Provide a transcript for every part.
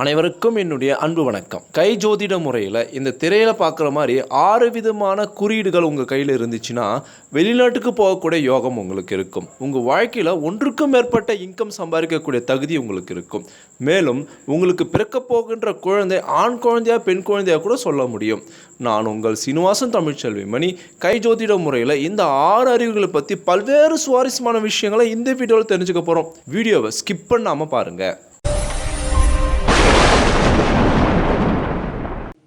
அனைவருக்கும் என்னுடைய அன்பு வணக்கம். கை ஜோதிட முறையில் இந்த திரையில் பார்க்குற மாதிரி ஆறு விதமான குறியீடுகள் உங்கள் கையில் இருந்துச்சுன்னா வெளிநாட்டுக்கு போகக்கூடிய யோகம் உங்களுக்கு இருக்கும். உங்கள் வாழ்க்கையில் ஒன்றுக்கும் மேற்பட்ட இன்கம் சம்பாதிக்கக்கூடிய தகுதி உங்களுக்கு இருக்கும். மேலும் உங்களுக்கு பிறக்க போகின்ற குழந்தை ஆண் குழந்தையா பெண் குழந்தையா கூட சொல்ல முடியும். நான் உங்கள் சீனிவாசன் தமிழ்ச்செல்வி மணி கை ஜோதிட முறையில் இந்த ஆறு அறிவுகளை பற்றி பல்வேறு சுவாரஸ்யமான விஷயங்களை இந்த வீடியோவில் தெரிஞ்சுக்க போகிறோம் வீடியோவை ஸ்கிப் பண்ணாமல் பாருங்கள்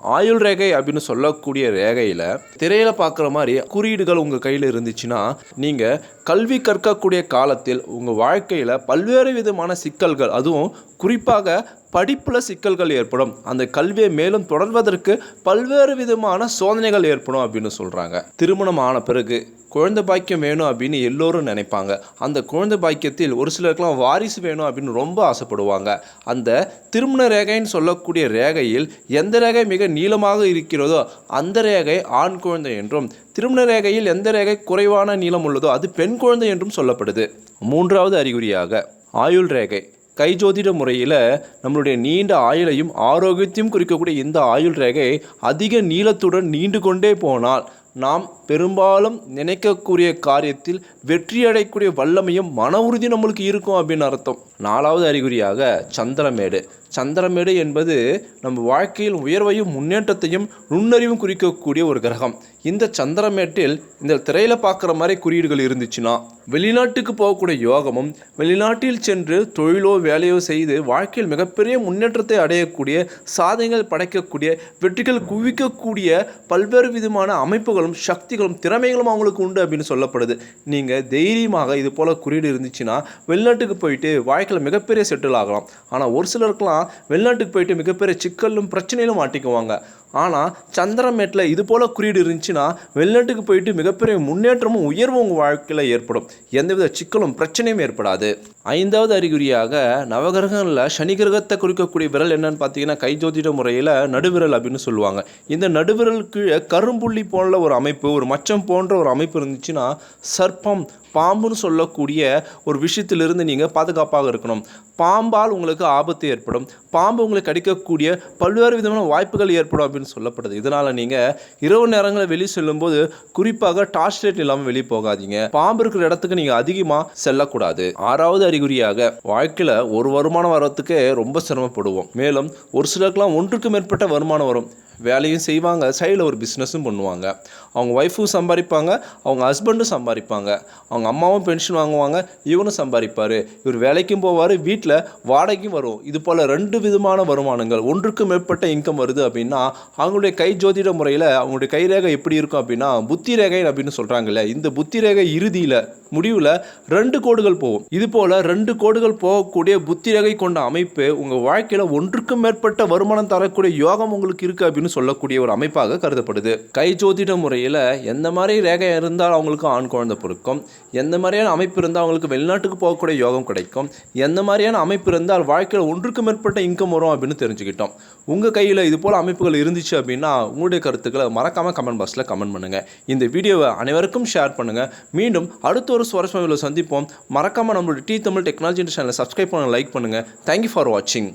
ஆயுள் ரேகை அப்படின்னு சொல்லக்கூடிய ரேகையில் திரையில் பார்க்குற மாதிரி குறியீடுகள் உங்கள் கையில் இருந்துச்சுன்னா நீங்கள் கல்வி கற்கக்கூடிய காலத்தில் உங்கள் வாழ்க்கையில் பல்வேறு விதமான சிக்கல்கள் அதுவும் குறிப்பாக படிப்பில் சிக்கல்கள் ஏற்படும். அந்த கல்வியை மேலும் தொடர்வதற்கு பல்வேறு விதமான சோதனைகள் ஏற்படும் அப்படின்னு சொல்கிறாங்க திருமணம் ஆன பிறகு குழந்தை பாக்கியம் வேணும் அப்படின்னு எல்லோரும் நினைப்பாங்க. அந்த குழந்தை பாக்கியத்தில் ஒரு சிலருக்குலாம் வாரிசு வேணும் அப்படின்னு ரொம்ப ஆசைப்படுவாங்க. அந்த திருமண ரேகைன்னு சொல்லக்கூடிய ரேகையில் எந்த ரேகை மிக நீளமாக இருக்கிறதோ அந்த ரேகை ஆண் குழந்தை என்றும் திருமண ரேகையில் எந்த ரேகை குறைவான நீளம் உள்ளதோ அது பெண் குழந்தை என்றும் சொல்லப்படுது. மூன்றாவது அறிகுறியாக ஆயுள் ரேகை. கை ஜோதிட முறையில் நம்மளுடைய நீண்ட ஆயுளையும் ஆரோக்கியத்தையும் குறிக்கக்கூடிய இந்த ஆயுள் ரேகை அதிக நீளத்துடன் நீண்டு கொண்டே போனால் நாம் பெரும்பாலும் நினைக்கக்கூடிய காரியத்தில் வெற்றி அடையக்கூடிய வல்லமையும் மன உறுதி நம்மளுக்கு இருக்கும் அப்படின்னு அர்த்தம். நாலாவது அறிகுறியாக சந்திரமேடு. சந்திரமேடு என்பது நம்ம வாழ்க்கையில் உயர்வையும் முன்னேற்றத்தையும் நுண்ணறிவும் குறிக்கக்கூடிய ஒரு கிரகம். இந்த சந்திரமேட்டில் இந்த திரையில் பார்க்குற மாதிரி குறியீடுகள் இருந்துச்சுன்னா வெளிநாட்டுக்கு போகக்கூடிய யோகமும் வெளிநாட்டில் சென்று தொழிலோ வேலையோ செய்து வாழ்க்கையில் மிகப்பெரிய முன்னேற்றத்தை அடையக்கூடிய சாதனைகள் படைக்கக்கூடிய வெற்றிகள் குவிக்கக்கூடிய பல்வேறு விதமான அமைப்புகளும் சக்திகளும் திறமைகளும் அவங்களுக்கு உண்டு அப்படின்னு சொல்லப்படுது. நீங்கள் தைரியமாக இது போல் குறியீடு இருந்துச்சுன்னா வெளிநாட்டுக்கு போயிட்டு வாழ்க்கையில் மிகப்பெரிய செட்டில் ஆகலாம். ஆனால் ஒரு சிலருக்கெல்லாம் வெளிநாட்டுக்கு போயிட்டு மிகப்பெரிய சிக்கலும் பிரச்சனையிலும் மாட்டிக்குவாங்க. ஆனால் சந்திரமேட்டில் இது போல் குறியீடு இருந்துச்சுன்னா வெளிநாட்டுக்கு போயிட்டு மிகப்பெரிய முன்னேற்றமும் உயர்வும் உங்கள் வாழ்க்கையில் ஏற்படும். எந்தவித சிக்கலும் பிரச்சனையும் ஏற்படாது. ஐந்தாவது அறிகுறியாக நவகிரகங்களில் சனி கிரகத்தை குறிக்கக்கூடிய விரல் என்னன்னு பார்த்தீங்கன்னா கை ஜோதிட முறையில் நடுவிரல் அப்படின்னு சொல்லுவாங்க. இந்த நடுவிரல் கீழே கரும்புள்ளி போன்ற ஒரு அமைப்பு ஒரு மச்சம் போன்ற ஒரு அமைப்பு இருந்துச்சுன்னா சர்ப்பம் பாம்புன்னு சொல்லக்கூடிய ஒரு விஷயத்திலிருந்து நீங்கள் பாதுகாப்பாக இருக்கணும். பாம்பால் உங்களுக்கு ஆபத்து ஏற்படும். பாம்பு உங்களை கடிக்கக்கூடிய பல்வேறு விதமான வாய்ப்புகள் ஏற்படும் அப்படின்னு சொல்லப்படுது. இதனால் நீங்கள் இரவு நேரங்களில் வெளியே செல்லும்போது குறிப்பாக டார்ச் லைட் இல்லாமல் வெளியே போகாதீங்க. பாம்பு இருக்கிற இடத்துக்கு நீங்கள் அதிகமாக செல்லக்கூடாது. ஆறாவது அறிகுறியாக வாழ்க்கையில் ஒரு வருமானம் வர்றதுக்கே ரொம்ப சிரமப்படுவோம். மேலும் ஒரு சிலருக்குலாம் ஒன்றுக்கு மேற்பட்ட வருமானம் வரும். வேலையும் செய்வாங்க சைடில் ஒரு பிஸ்னஸும் பண்ணுவாங்க. அவங்க ஒய்ஃபும் சம்பாதிப்பாங்க அவங்க ஹஸ்பண்டும் சம்பாதிப்பாங்க. அவங்க அம்மாவும் பென்ஷன் வாங்குவாங்க இவனும் சம்பாதிப்பார். இவர் வேலைக்கும் போவார் வீட்டில் வாடகைக்கும் வரும் இது போல் ரெண்டு ரெண்டு விதமான வருமானங்கள். ஒன்றுக்கு மேற்பட்ட இன்கம் வருது அப்படின்னா அவங்களுடைய கை ஜோதிட முறையில் அவங்களுடைய கை ரேகை எப்படி இருக்கும் அப்படின்னா புத்தி ரேகை அப்படின்னு சொல்கிறாங்கல்ல இந்த புத்தி ரேகை இறுதியில் முடிவில் ரெண்டு கோடுகள் போகும். இது போல் ரெண்டு கோடுகள் போகக்கூடிய புத்தி ரேகை கொண்ட அமைப்பு உங்கள் வாழ்க்கையில் ஒன்றுக்கும் மேற்பட்ட வருமானம் தரக்கூடிய யோகம் உங்களுக்கு இருக்குது அப்படின்னு சொல்லக்கூடிய ஒரு அமைப்பாக கருதப்படுது. கை ஜோதிட முறையில் எந்த மாதிரி ரேகை இருந்தால் அவங்களுக்கு ஆண் குழந்தை பிறக்கும். எந்த மாதிரியான அமைப்பு இருந்தால் அவங்களுக்கு வெளிநாட்டுக்கு போகக்கூடிய யோகம் கிடைக்கும். எந்த மாதிரியான அமைப்பு இருந்தால் வாழ்க்கையில் ஒன்றுக்கு மேற்பட்ட இன்கம் வரும் அப்படின்னு தெரிஞ்சுக்கிட்டோம். உங்கள் கையில் இது போல் அமைப்புகள் இருந்துச்சு அப்படின்னா உங்களுடைய கருத்துக்களை மறக்காமல் கமெண்ட் பாக்ஸில் கமெண்ட் பண்ணுங்கள் இந்த வீடியோவை அனைவருக்கும் ஷேர் பண்ணுங்கள் மீண்டும் அடுத்த ஒரு சுவாரஸ்யமான சந்திப்போம். மறக்காமல் நம்மளுடைய டி தமிழ் டெக்னாலஜி சேனலை சப்ஸ்கிரைப் பண்ண லைக் பண்ணுங்கள் தேங்க்யூ ஃபார் வாட்சிங்